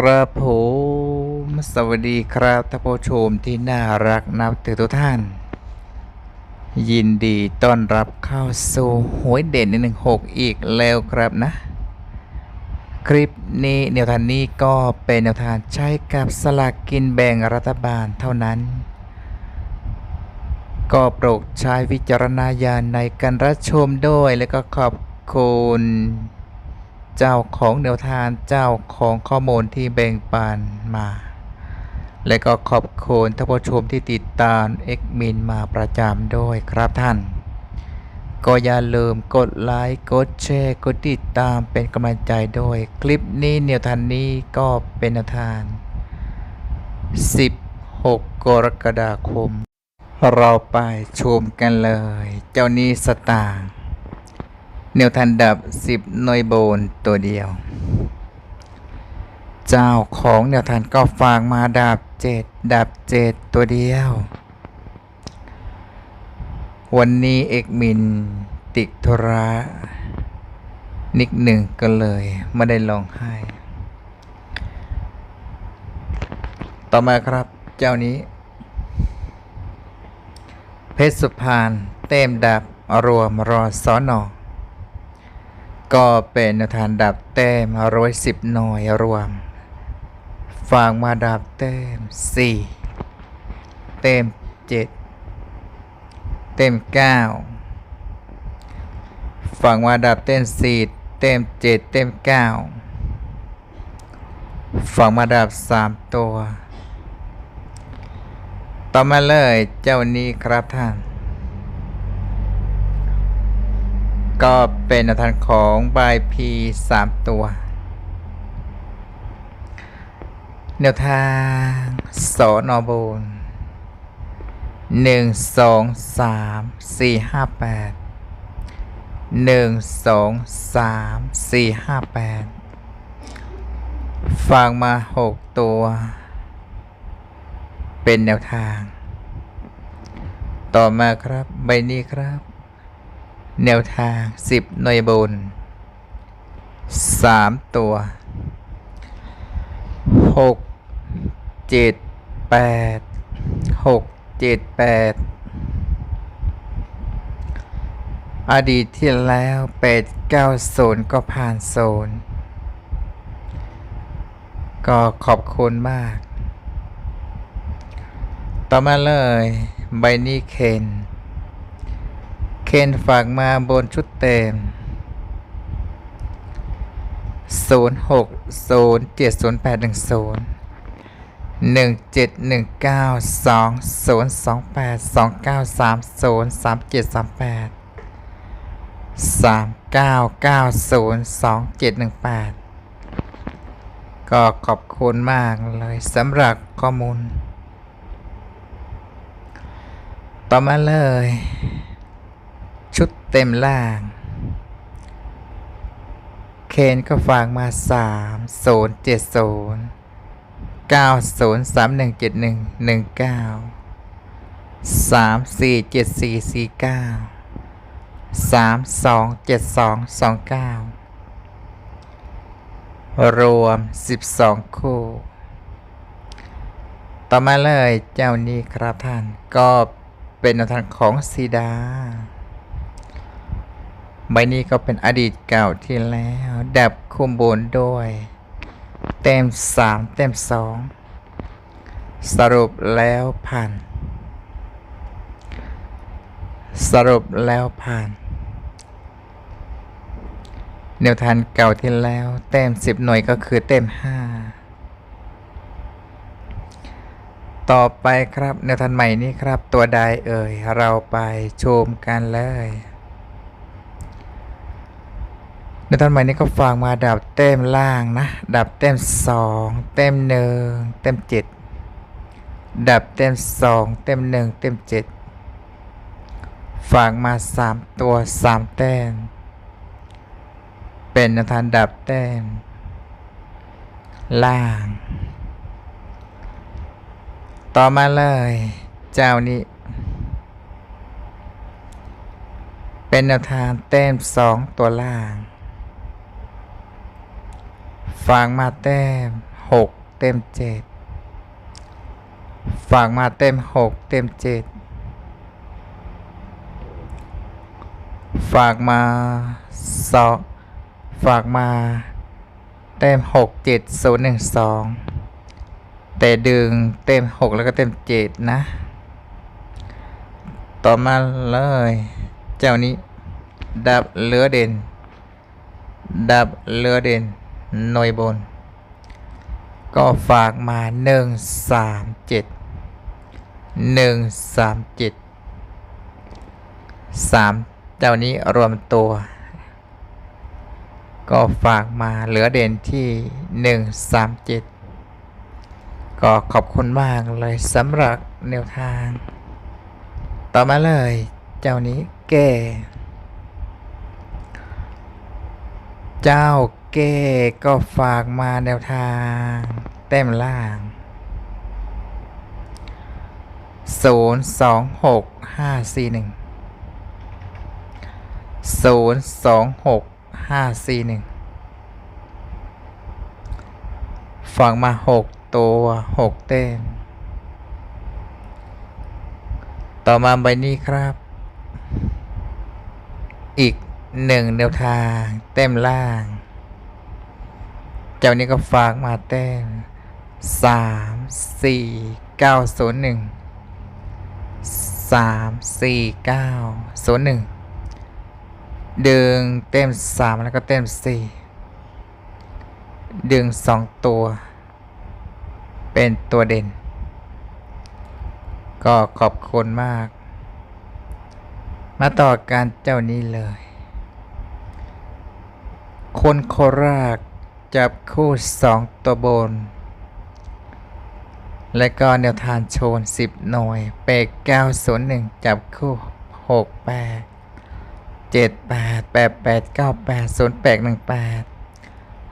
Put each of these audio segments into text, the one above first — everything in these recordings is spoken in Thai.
ครับผมสวัสดีครับท่านผู้ชมที่น่ารักนับถือทุกท่าน ยินดีต้อนรับเข้าสู่หวยเด่นหนึ่งหกอีกแล้วครับนะ คลิปนี้แนวทางนี้ก็เป็นแนวทางใช้กับสลากกินแบ่งรัฐบาลเท่านั้น ก็โปรดใช้วิจารณญาณในการรับชมด้วยแล้วก็ขอบคุณ เจ้าของแนวทางเจ้าของข้อมูลที่แบ่งปันมา และก็ขอบคุณท่านผู้ชมที่ติดตามเอ็กมินมาประจำด้วยครับท่าน ก็อย่าลืมกดไลค์กดแชร์กดติดตามเป็นกำลังใจด้วยคลิปนี้แนวทางนี้ก็เป็นแนวทาง 16 กรกฎาคม เราไปชมกันเลย เจ้านี้สตางค์ แนวทันดับ 10 หน่วยโบนตัวเดียว เจ้าของแนวทันก็ฝากมาดับ 7 ดับ 7 ตัวเดียว วันนี้เอกมินติดธุระนิกหนึ่งก็เลยไม่ได้ลองให้ ต่อมาครับเจ้านี้ เพชรสุพรรณเต็มดับรวมรอสอนอ ก็เป็นทานดับแต้มร้อยสิบหน่วยรวมฝากมาดับแต้มสี่เต็มเจ็ดเต็มเก้าฝากมาดับเต้มสี่เต็มเจ็ดเต็มเก้าฝากมาดับสามตัว ต่อมาเลยเจ้านี้ครับท่าน ก็เป็นแนวทางของบายพีสามตัว แนวทางสอนอบูนหนึ่งสองสามสี่ห้าแปดหนึ่งสองสามสี่ห้าแปดฟังมาหกตัว เป็นแนวทาง ต่อมาครับ ใบนี้ครับ แนวทาง 10 หน่วยบน 3 ตัว 6 7 8 6 7 8 อดีตที่แล้ว 8 9 0 ก็ผ่านโซนก็ขอบคุณมาก ต่อมาเลยใบนี้เคน เคนฝากมาบนชุดเต็ม 0 6 0 7 0 8 1 0 1 7 1 9 2 0 2 8 2 9 3 0 3 7 3 8 3 9 9 0 2 7 1 8 ก็ขอบคุณมากเลยสำหรับข้อมูล ต่อมาเลย เต็มล่าง เคนก็ฝากมาสามศูนย์เจ็ดศูนย์เก้าศูนย์สามหนึ่งเจ็ดหนึ่งหนึ่งเก้าสามสี่เจ็ดสี่สี่เก้าสามสองเจ็ดสองสองเก้ารวมสิบสองคู่ ต่อมาเลยเจ้านี้ครับท่านก็เป็นทางของซีดา ใบนี้ก็เป็นอดีตเก่าที่แล้วดับคุมโบนด้วย เต็มสามเต็มสองสรุปแล้วผ่าน สรุปแล้วผ่าน แนวทางเก่าที่แล้วเต็มสิบหน่วยก็คือเต็มห้าต่อไปครับแนวทางใหม่นี้ครับตัวใดเอ่ย เราไปชมกันเลย ใน ตอนใหม่นี้ก็ฟังมาดับเต็มล่างนะ ดับเต็มสองเต็มหนึ่งเต็มเจ็ดดับเต็มสองเต็มหนึ่งเต็มเจ็ดฝากมาสามตัวสามแต้มเป็นนทางดับแต้มล่าง ต่อมาเลย เจ้านี้ เป็นแนวทางแต้มสองตัวล่าง ฟังมาแต้มหกเต็มเจ็ดฝากมาเต็มหกเต็มเจ็ดฝากมาสองฝากมา เต็มหกเจ็ดศูนย์หนึ่งสองแต่ดึงเต็มหกแล้วก็เต็มเจ็ดนะ ต่อมาเลย เจ้านี้ ดับเลือเด่น ดับเลือเด่น หน่วยบน ก็ฝากมาหนึ่งสามเจ็ดหนึ่งสามเจ็ดสามเจ้านี้รวมตัว ก็ฝากมาเหลือเด่นที่หนึ่งสามเจ็ดก็ขอบคุณมากเลยสำหรับแนวทาง ต่อมาเลย เจ้านี้แก่ เจ้า เก้ก็ฝากมาแนวทางเต็มล่างศูนย์สองหกห้าสี่หนึ่งศูนย์สองหกห้าซีหนึ่งฝากมาหกตัวหกเต้ม ต่อมาใบนี้ครับ อีกหนึ่งแนวทาง เต็มล่าง จ้านี้ก็ฝากมาเต็มสามสี่เก้าศูนย์หนึ่งสามสี่เก้าศูนย์หนึ่งดึงเต็มสามแล้วก็เต็มสี่ดึงสองตัว เป็นตัวเด่น ก็ขอบคุณมาก มาต่อการเจ้านี้เลย คนโคราช จับคู่สองตัวบน และก็แนวทานโชน 10 หน่วย เปก901 จับคู่ 6 8 7 8 8 8 9 8 0 8 1 8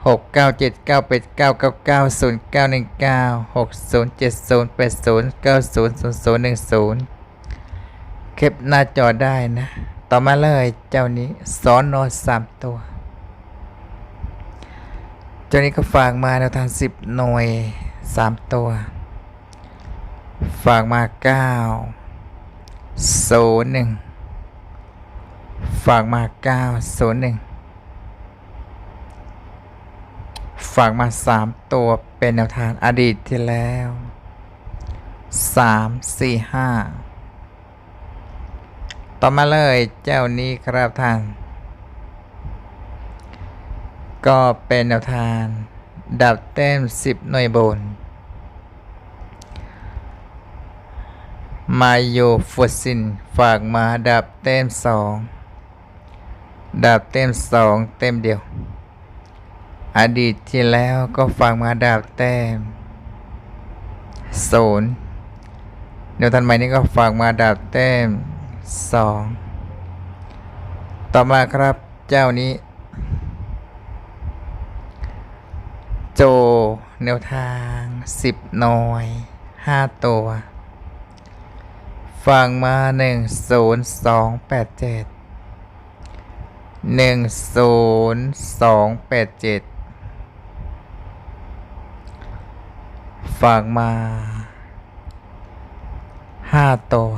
6 9 7 9 8 9 9 9 0 9 1 9 6 0 7 0 8 0 9 0 0 0 1 0 เก็บหน้าจอได้นะ ต่อมาเลยเจ้านี้สอนโนสามตัว เจ้านี้ก็ฝากมาแนวทางสิบหน่วยสามตัว ฝากมาเก้าศูนย์หนึ่งฝากมาเก้าศูนย์หนึ่งฝากมาสามตัวเป็นแนวทางอดีตที่แล้วสามสี่ห้าต่อมาเลยเจ้านี้ครับท่าน ก็เป็นแนวทาง ดับเต้มสิบหน่วยบน มาโยฟุสิน ฝากมาดับเต้มสองดับเต้มสองเต็มเดียว อดีตที่แล้วก็ฝากมาดับแต้มศูนย์เดี๋ยวทันใหม่นี้ก็ฝากมาดับแต้มสองต่อมาครับเจ้านี้ โจ แนวทางสิบหน่วยห้าตัว ฟังมาหนึ่งศูนย์สองแปดเจ็ดหนึ่งศูนย์สองแปดเจ็ดฝากมาห้าตัว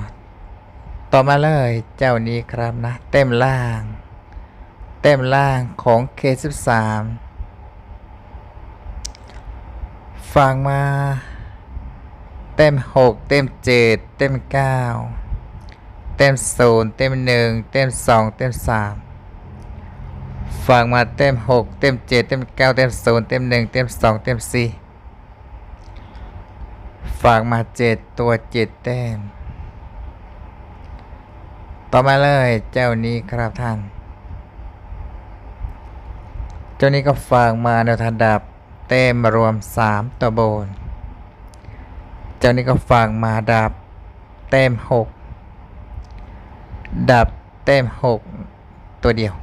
ต่อมาเลยเจ้านี้ครับนะ เต็มล่าง เต็มล่างของ K13 ฟังมา เต็ม6เต็ม7เต็ม9เต็ม0เต็ม1เต็ม2เต็ม3ฟังมาเต็ม6เต็ม7เต็ม9เต็ม0เต็ม1เต็ม2เต็ม4ฝากมา7ตัว7แต้ม ต่อมาเลยเจ้านี้ครับท่าน เจ้านี้ก็ฝากมาแนวทางดับ เต็มรวม 3 ตัวบน เจ้านี้ก็ฝากมาดับเต็ม6 ดับเต็ม6 ตัวเดียว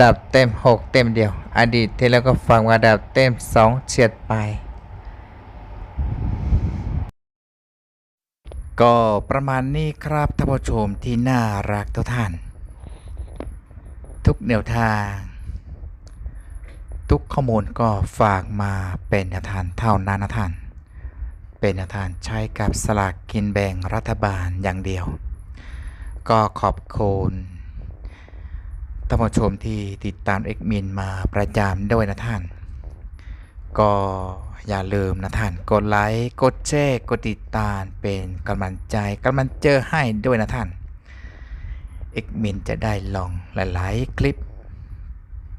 ดับเต็ม 6 เต็มเดียว อดีตที่แล้วก็ฝากมาดับเต็ม 2 เฉียดไป ก็ประมาณนี้ครับท่านผู้ชมที่น่ารักทุกท่าน ทุกแนวทาง ทุกข้อมูลก็ฝากมาเป็นแนวทางเท่านั้นนะท่าน เป็นแนวทางใช้กับสลากกินแบ่งรัฐบาลอย่างเดียว ก็ขอบคุณท่านผู้ชมที่ติดตามเอกมินมาประจำด้วยนะท่าน ก็อย่าลืมนะท่าน กดไลค์ กดแชร์ กดติดตามเป็นกำลังใจกำลังเจอให้ด้วยนะท่านเอกมินจะได้ลองหลาย ๆ คลิป